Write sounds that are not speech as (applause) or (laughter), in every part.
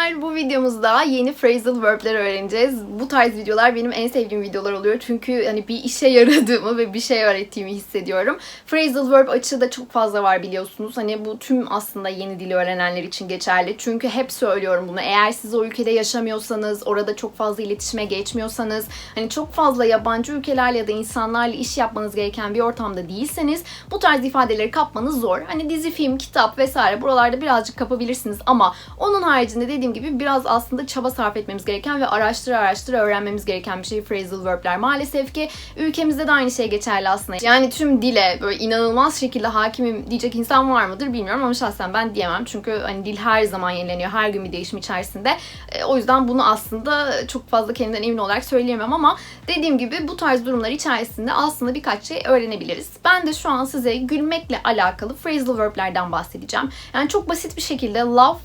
Merhabalar. Bu videomuzda yeni phrasal verb'ler öğreneceğiz. Bu tarz videolar benim en sevdiğim videolar oluyor. Çünkü hani bir işe yaradığımı ve bir şey öğrettiğimi hissediyorum. Phrasal verb açığı da çok fazla var biliyorsunuz. Hani bu tüm aslında yeni dili öğrenenler için geçerli. Çünkü hep söylüyorum bunu. Eğer siz o ülkede yaşamıyorsanız, orada çok fazla iletişime geçmiyorsanız, hani çok fazla yabancı ülkelerle ya da insanlarla iş yapmanız gereken bir ortamda değilseniz bu tarz ifadeleri kapmanız zor. Hani dizi, film, kitap vesaire buralarda birazcık kapabilirsiniz ama onun haricinde dediğim gibi biraz aslında çaba sarf etmemiz gereken ve araştıra araştıra öğrenmemiz gereken bir şey phrasal verb'ler. Maalesef ki ülkemizde de aynı şey geçerli aslında. Yani tüm dile böyle inanılmaz şekilde hakimim diyecek insan var mıdır bilmiyorum ama şahsen ben diyemem. Çünkü hani dil her zaman yenileniyor. Her gün bir değişim içerisinde. E, o yüzden bunu aslında çok fazla kendimden emin olarak söyleyemem ama dediğim gibi bu tarz durumlar içerisinde aslında birkaç şey öğrenebiliriz. Ben de şu an size gülmekle alakalı phrasal verb'lerden bahsedeceğim. Yani çok basit bir şekilde laugh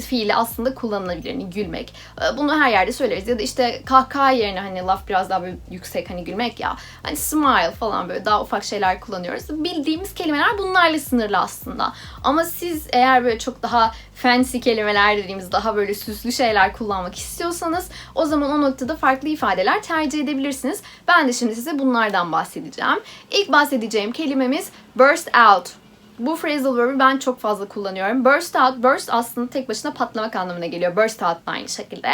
fiili aslında kullanılabilir. Hani gülmek. Ee, Bunu her yerde söyleriz. Ya da işte kahkaha yerine hani laf biraz daha böyle yüksek hani gülmek ya. Hani smile falan böyle daha ufak şeyler kullanıyoruz. Bildiğimiz kelimeler bunlarla sınırlı aslında. Ama siz eğer böyle çok daha fancy kelimeler dediğimiz daha böyle süslü şeyler kullanmak istiyorsanız o zaman o noktada farklı ifadeler tercih edebilirsiniz. Ben de şimdi size bunlardan bahsedeceğim. İlk bahsedeceğim kelimemiz burst out. Bu phrasal verb'i ben çok fazla kullanıyorum. Burst out, burst aslında tek başına patlamak anlamına geliyor. Burst out da aynı şekilde.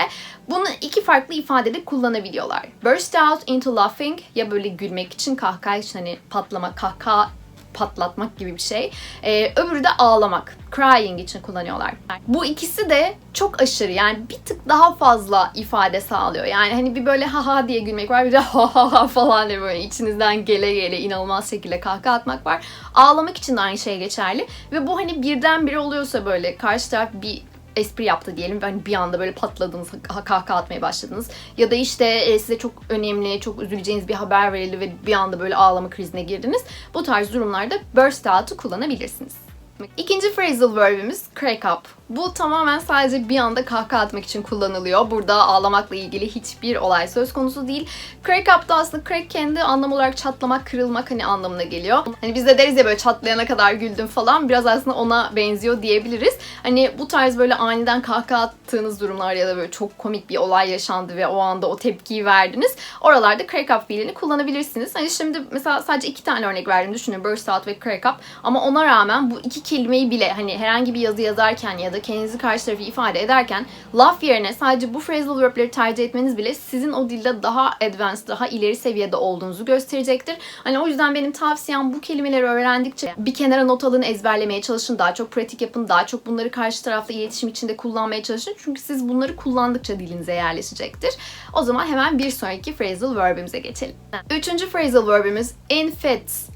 Bunu iki farklı ifadede kullanabiliyorlar. Burst out into laughing ya böyle gülmek için kahkaha için hani patlama, kahkaha patlatmak gibi bir şey. Ee, öbürü de ağlamak. Crying için kullanıyorlar. Bu ikisi de çok aşırı yani bir tık daha fazla ifade sağlıyor. Yani hani bir böyle ha ha diye gülmek var bir de (laughs) ha falan diye böyle içinizden gele gele inanılmaz şekilde kahkaha atmak var. Ağlamak için de aynı şey geçerli. Ve bu hani birdenbire oluyorsa böyle karşı taraf bir espri yaptı diyelim ve hani bir anda böyle patladınız, ha- kahkaha atmaya başladınız. Ya da işte e, size çok önemli, çok üzüleceğiniz bir haber verildi ve bir anda böyle ağlama krizine girdiniz. Bu tarz durumlarda burst out'u kullanabilirsiniz. İkinci phrasal verbimiz crack up. Bu tamamen sadece bir anda kahkaha atmak için kullanılıyor. Burada ağlamakla ilgili hiçbir olay söz konusu değil. Crack up da aslında crack kendi anlam olarak çatlamak, kırılmak hani anlamına geliyor. Hani biz de deriz ya böyle çatlayana kadar güldüm falan. Biraz aslında ona benziyor diyebiliriz. Hani bu tarz böyle aniden kahkaha attığınız durumlar ya da böyle çok komik bir olay yaşandı ve o anda o tepkiyi verdiniz. Oralarda crack up fiilini kullanabilirsiniz. Hani şimdi mesela sadece iki tane örnek verdim düşünün. Burst out ve crack up. Ama ona rağmen bu iki kelimeyi bile hani herhangi bir yazı yazarken ya da kendinizi karşı tarafı ifade ederken laf yerine sadece bu phrasal verb'leri tercih etmeniz bile sizin o dilde daha advanced, daha ileri seviyede olduğunuzu gösterecektir. Hani o yüzden benim tavsiyem bu kelimeleri öğrendikçe bir kenara not alın, ezberlemeye çalışın, daha çok pratik yapın, daha çok bunları karşı tarafla iletişim içinde kullanmaya çalışın. Çünkü siz bunları kullandıkça dilinize yerleşecektir. O zaman hemen bir sonraki phrasal verb'imize geçelim. Üçüncü phrasal verb'imiz in fits.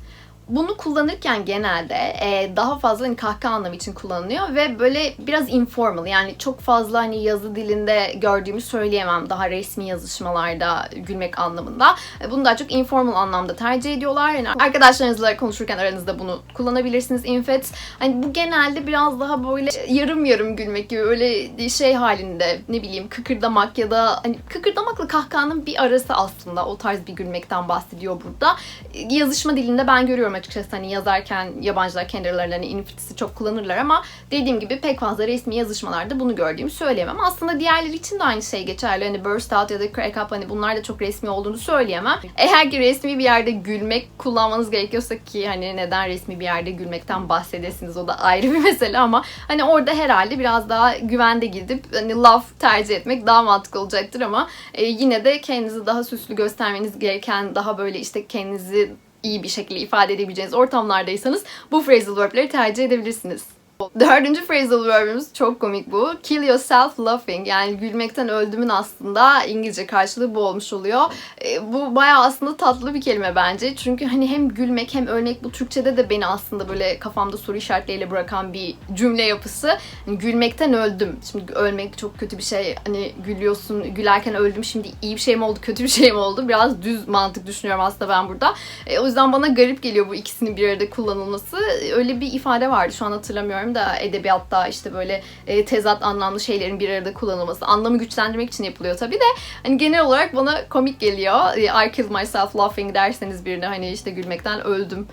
Bunu kullanırken genelde e, daha fazla hani kahkaha anlamı için kullanılıyor ve böyle biraz informal yani çok fazla hani yazı dilinde gördüğümü söyleyemem daha resmi yazışmalarda gülmek anlamında. E, bunu daha çok informal anlamda tercih ediyorlar. Yani arkadaşlarınızla konuşurken aranızda bunu kullanabilirsiniz. Infet hani bu genelde biraz daha böyle yarım yarım gülmek gibi öyle şey halinde ne bileyim kıkırdamak ya da hani kıkırdamakla kahkahanın bir arası aslında o tarz bir gülmekten bahsediyor burada. E, Yazışma dilinde ben görüyorum açıkçası hani yazarken yabancılar kendi aralarında hani infitisi çok kullanırlar ama dediğim gibi pek fazla resmi yazışmalarda bunu gördüğümü söyleyemem. Aslında diğerleri için de aynı şey geçerli. Hani burst out ya da crack up hani bunlar da çok resmi olduğunu söyleyemem. Eğer ki resmi bir yerde gülmek kullanmanız gerekiyorsa ki hani neden resmi bir yerde gülmekten bahsedesiniz o da ayrı bir (laughs) mesele ama hani orada herhalde biraz daha güvende gidip hani laf tercih etmek daha mantıklı olacaktır ama e, yine de kendinizi daha süslü göstermeniz gereken daha böyle işte kendinizi iyi bir şekilde ifade edebileceğiniz ortamlardaysanız bu phrasal verb'leri tercih edebilirsiniz. Dördüncü phrasal verb'imiz çok komik bu. Kill yourself laughing. Yani gülmekten öldümün aslında İngilizce karşılığı bu olmuş oluyor. E, bu bayağı aslında tatlı bir kelime bence. Çünkü hani hem gülmek hem ölmek bu Türkçe'de de beni aslında böyle kafamda soru işaretleriyle bırakan bir cümle yapısı. Hani gülmekten öldüm. Şimdi ölmek çok kötü bir şey. Hani gülüyorsun, gülerken öldüm. Şimdi iyi bir şey mi oldu, kötü bir şey mi oldu? Biraz düz mantık düşünüyorum aslında ben burada. E, o yüzden bana garip geliyor bu ikisinin bir arada kullanılması. Öyle bir ifade vardı şu an hatırlamıyorum da edebiyatta işte böyle e, tezat anlamlı şeylerin bir arada kullanılması. Anlamı güçlendirmek için yapılıyor tabii de. Hani genel olarak bana komik geliyor. E, I killed myself laughing derseniz birine hani işte gülmekten öldüm.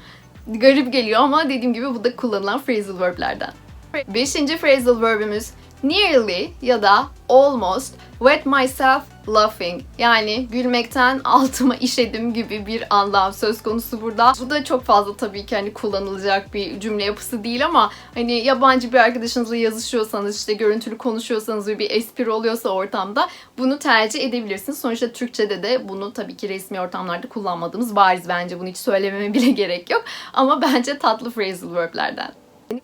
Garip geliyor ama dediğim gibi bu da kullanılan phrasal verb'lerden. Beşinci phrasal verb'imiz Nearly ya da almost wet myself laughing yani gülmekten (laughs) altıma işedim gibi bir anlam söz konusu burada. Bu da çok fazla tabii ki hani kullanılacak bir cümle yapısı değil ama hani yabancı bir arkadaşınızla yazışıyorsanız işte görüntülü konuşuyorsanız bir espri oluyorsa ortamda bunu tercih edebilirsiniz. Sonuçta Türkçe'de de bunu tabii ki resmi ortamlarda kullanmadığımız bariz bence bunu hiç söylememe bile (laughs) gerek yok. Ama bence tatlı phrasal verb'lerden.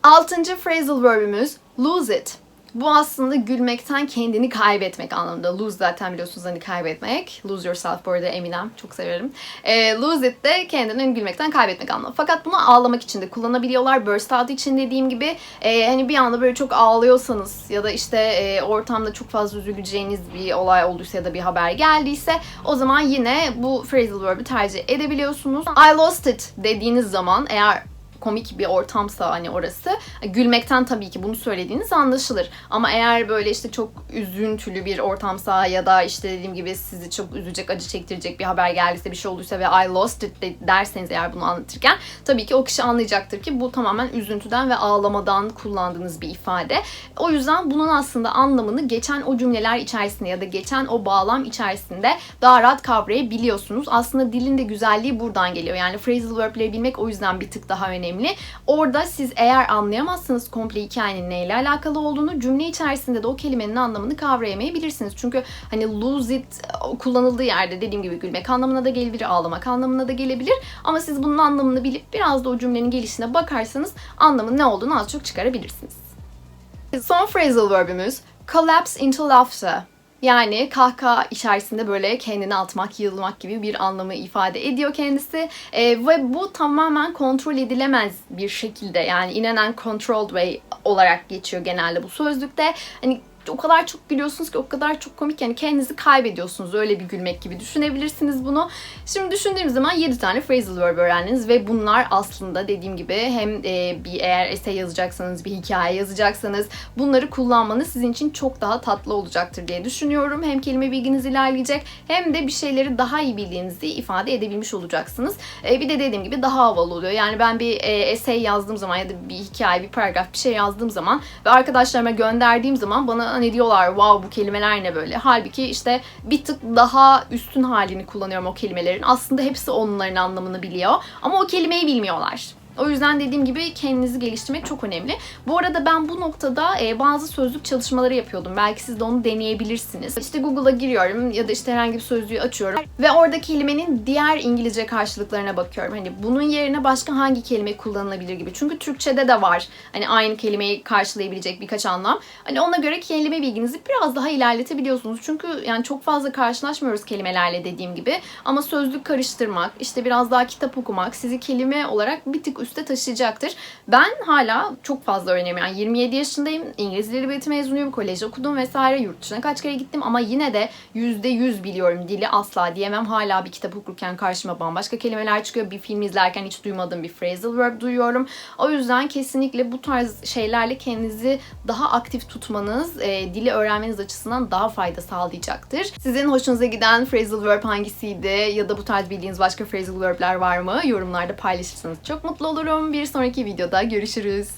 Altıncı phrasal verb'ümüz lose it. Bu aslında gülmekten kendini kaybetmek anlamında. Lose zaten biliyorsunuz hani kaybetmek. Lose yourself bu arada Eminem. Çok severim. E, lose it de kendini gülmekten kaybetmek anlamında. Fakat bunu ağlamak için de kullanabiliyorlar. Burst out için dediğim gibi e, hani bir anda böyle çok ağlıyorsanız ya da işte e, ortamda çok fazla üzüleceğiniz bir olay olduysa ya da bir haber geldiyse o zaman yine bu phrasal verb'i tercih edebiliyorsunuz. I lost it dediğiniz zaman eğer komik bir ortamsa hani orası gülmekten tabii ki bunu söylediğiniz anlaşılır. Ama eğer böyle işte çok üzüntülü bir ortamsa ya da işte dediğim gibi sizi çok üzecek, acı çektirecek bir haber geldiyse bir şey olduysa ve I lost it de derseniz eğer bunu anlatırken tabii ki o kişi anlayacaktır ki bu tamamen üzüntüden ve ağlamadan kullandığınız bir ifade. O yüzden bunun aslında anlamını geçen o cümleler içerisinde ya da geçen o bağlam içerisinde daha rahat kavrayabiliyorsunuz. Aslında dilin de güzelliği buradan geliyor. Yani phrasal verb'leri bilmek o yüzden bir tık daha önemli önemli. Orada siz eğer anlayamazsınız komple hikayenin neyle alakalı olduğunu cümle içerisinde de o kelimenin anlamını kavrayamayabilirsiniz. Çünkü hani lose it kullanıldığı yerde dediğim gibi gülmek anlamına da gelebilir, ağlamak anlamına da gelebilir. Ama siz bunun anlamını bilip biraz da o cümlenin gelişine bakarsanız anlamın ne olduğunu az çok çıkarabilirsiniz. Son phrasal verb'ümüz collapse into laughter. Yani kahkaha içerisinde böyle kendini atmak, yığılmak gibi bir anlamı ifade ediyor kendisi. E, ve bu tamamen kontrol edilemez bir şekilde yani in an uncontrolled way olarak geçiyor genelde bu sözlükte. Hani o kadar çok gülüyorsunuz ki o kadar çok komik yani kendinizi kaybediyorsunuz öyle bir gülmek gibi düşünebilirsiniz bunu. Şimdi düşündüğümüz zaman 7 tane phrasal verb öğrendiniz ve bunlar aslında dediğim gibi hem e, bir eğer essay yazacaksanız bir hikaye yazacaksanız bunları kullanmanız sizin için çok daha tatlı olacaktır diye düşünüyorum. Hem kelime bilginiz ilerleyecek hem de bir şeyleri daha iyi bildiğinizi ifade edebilmiş olacaksınız. E, bir de dediğim gibi daha havalı oluyor. Yani ben bir e, essay yazdığım zaman ya da bir hikaye, bir paragraf bir şey yazdığım zaman ve arkadaşlarıma gönderdiğim zaman bana hani diyorlar wow bu kelimeler ne böyle. Halbuki işte bir tık daha üstün halini kullanıyorum o kelimelerin. Aslında hepsi onların anlamını biliyor ama o kelimeyi bilmiyorlar. O yüzden dediğim gibi kendinizi geliştirmek çok önemli. Bu arada ben bu noktada e, bazı sözlük çalışmaları yapıyordum. Belki siz de onu deneyebilirsiniz. İşte Google'a giriyorum ya da işte herhangi bir sözlüğü açıyorum ve orada kelimenin diğer İngilizce karşılıklarına bakıyorum. Hani bunun yerine başka hangi kelime kullanılabilir gibi. Çünkü Türkçe'de de var. Hani aynı kelimeyi karşılayabilecek birkaç anlam. Hani ona göre kelime bilginizi biraz daha ilerletebiliyorsunuz. Çünkü yani çok fazla karşılaşmıyoruz kelimelerle dediğim gibi. Ama sözlük karıştırmak, işte biraz daha kitap okumak sizi kelime olarak bir tık üste taşıyacaktır. Ben hala çok fazla öğreniyorum. Yani 27 yaşındayım. İngiliz Dil Edebiyatı mezunuyum. Kolej okudum vesaire. Yurt dışına kaç kere gittim ama yine de %100 biliyorum dili asla diyemem. Hala bir kitap okurken karşıma bambaşka kelimeler çıkıyor. Bir film izlerken hiç duymadığım bir phrasal verb duyuyorum. O yüzden kesinlikle bu tarz şeylerle kendinizi daha aktif tutmanız, e, dili öğrenmeniz açısından daha fayda sağlayacaktır. Sizin hoşunuza giden phrasal verb hangisiydi ya da bu tarz bildiğiniz başka phrasal verb'ler var mı? Yorumlarda paylaşırsanız çok mutlu olurum. Bir sonraki videoda görüşürüz.